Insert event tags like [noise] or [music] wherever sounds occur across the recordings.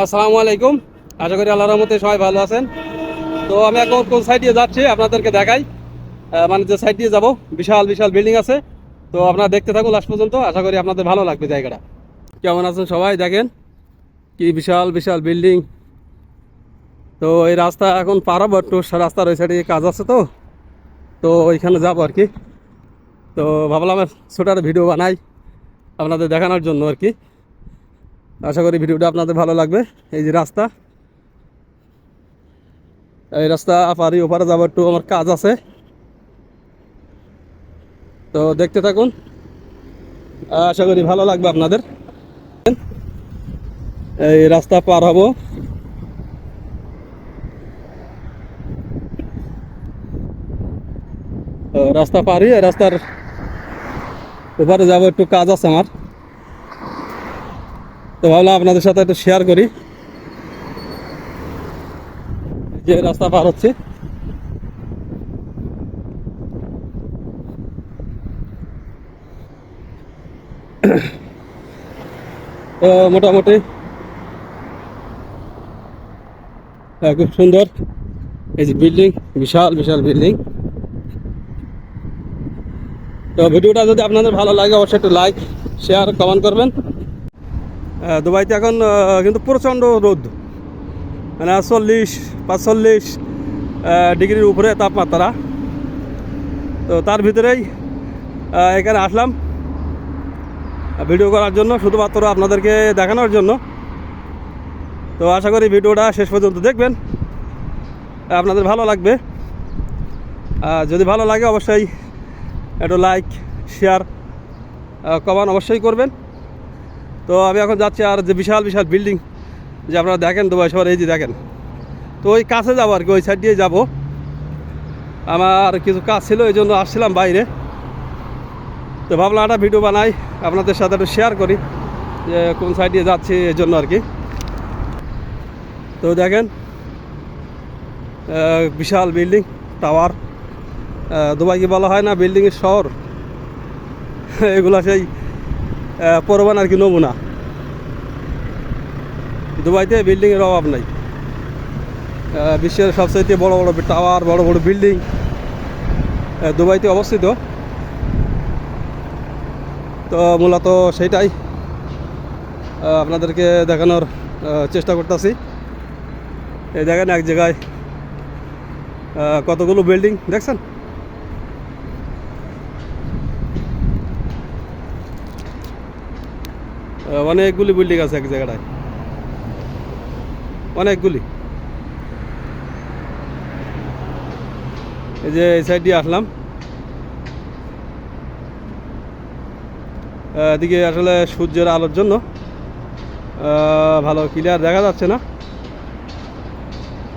আসসালামু আলাইকুম। আশা করি আল্লাহর রহমতে সবাই ভালো আছেন। তো আমি এখন কোন সাইড দিয়ে যাচ্ছি আপনাদেরকে দেখাই। মানে যে সাইড দিয়ে যাব, বিশাল বিশাল বিল্ডিং আছে। তো আপনারা দেখতে থাকুন লাস্ট পর্যন্ত, আশা করি আপনাদের ভালো লাগবে জায়গাটা। কেমন আছেন সবাই? দেখেন, কি বিশাল বিশাল বিল্ডিং তো এই রাস্তা এখন পার হব একটু রাস্তার ওই সাইডে কাজ আছে তো। তো ওইখানে যাব আর কি। তো ভাবলাম ছোটো একটা ভিডিও বানাই, আপনাদের দেখানোর জন্য আর কি। আশা করি ভিডিওটা আপনাদের ভালো লাগবে। এই যে রাস্তা। এই রাস্তা পারি ওপারে যাবার একটু আমার কাজ আছে। তো দেখতে থাকুন। আশা করি ভালো লাগবে আপনাদের। এই রাস্তা পার হব। রাস্তা পারি রাস্তার ওপারে যাব একটু কাজ আছে আমার। তো ভাবলাম আপনাদের সাথে একটু শেয়ার করি। যে রাস্তা পার হচ্ছে। তো মোটামুটি খুব সুন্দর। এই যে বিল্ডিং বিশাল বিশাল বিল্ডিং তো ভিডিওটা যদি আপনাদের ভালো লাগে, অবশ্যই একটু লাইক শেয়ার কমেন্ট করবেন। দুবাইতে এখন কিন্তু প্রচণ্ড রোদ। মানে চল্লিশ পাঁচচল্লিশ ডিগ্রির উপরে তাপমাত্রা। তো তার ভিতরেই এখানে আসলাম ভিডিও করার জন্য, শুধুমাত্র আপনাদেরকে দেখানোর জন্য। তো আশা করি ভিডিওটা শেষ পর্যন্ত দেখবেন। আপনাদের ভালো লাগবে। যদি ভালো লাগে, অবশ্যই একটু লাইক শেয়ার কমান অবশ্যই করবেন। তো আমি এখন যাচ্ছি আর যে বিশাল বিশাল বিল্ডিং যে আপনারা দেখেন দুবাই শহর, এই যে দেখেন। তো ওই কাছে যাব আর কি, ওই সাইড দিয়ে যাব। আমার কিছু কাজ ছিল, এই জন্য আসছিলাম বাইরে। তো ভাবলাম একটা ভিডিও বানাই, আপনাদের সাথে একটু শেয়ার করি যে কোন সাইড দিয়ে যাচ্ছি, এই জন্য আর কি। তো দেখেন বিশাল বিল্ডিং টাওয়ার দুবাইকে বলা হয় না বিল্ডিংয়ের শহর। [laughs] এগুলো সেই পরবান আর কি নমুনা। দুবাইতে বিল্ডিংয়ের অভাব নাই। বিশ্বের সবচেয়ে বড় বড় টাওয়ার বড় বড় বিল্ডিং দুবাইতে অবস্থিত। তো মূলত সেইটাই আপনাদেরকে দেখানোর চেষ্টা করতেছি। এই দেখেন এক জায়গায় কতগুলো বিল্ডিং দেখছেন? অনেকগুলি বিল্ডিং আছে এক জায়গাটায়। অনেকগুলি। এই যে এই সাইড দিয়ে আসলাম এদিকে আসলে সূর্যের আলোর জন্য ভালো ক্লিয়ার দেখা যাচ্ছে না।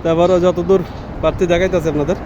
তারপরও যতদূর পারছি দেখাইতেছে আপনাদের।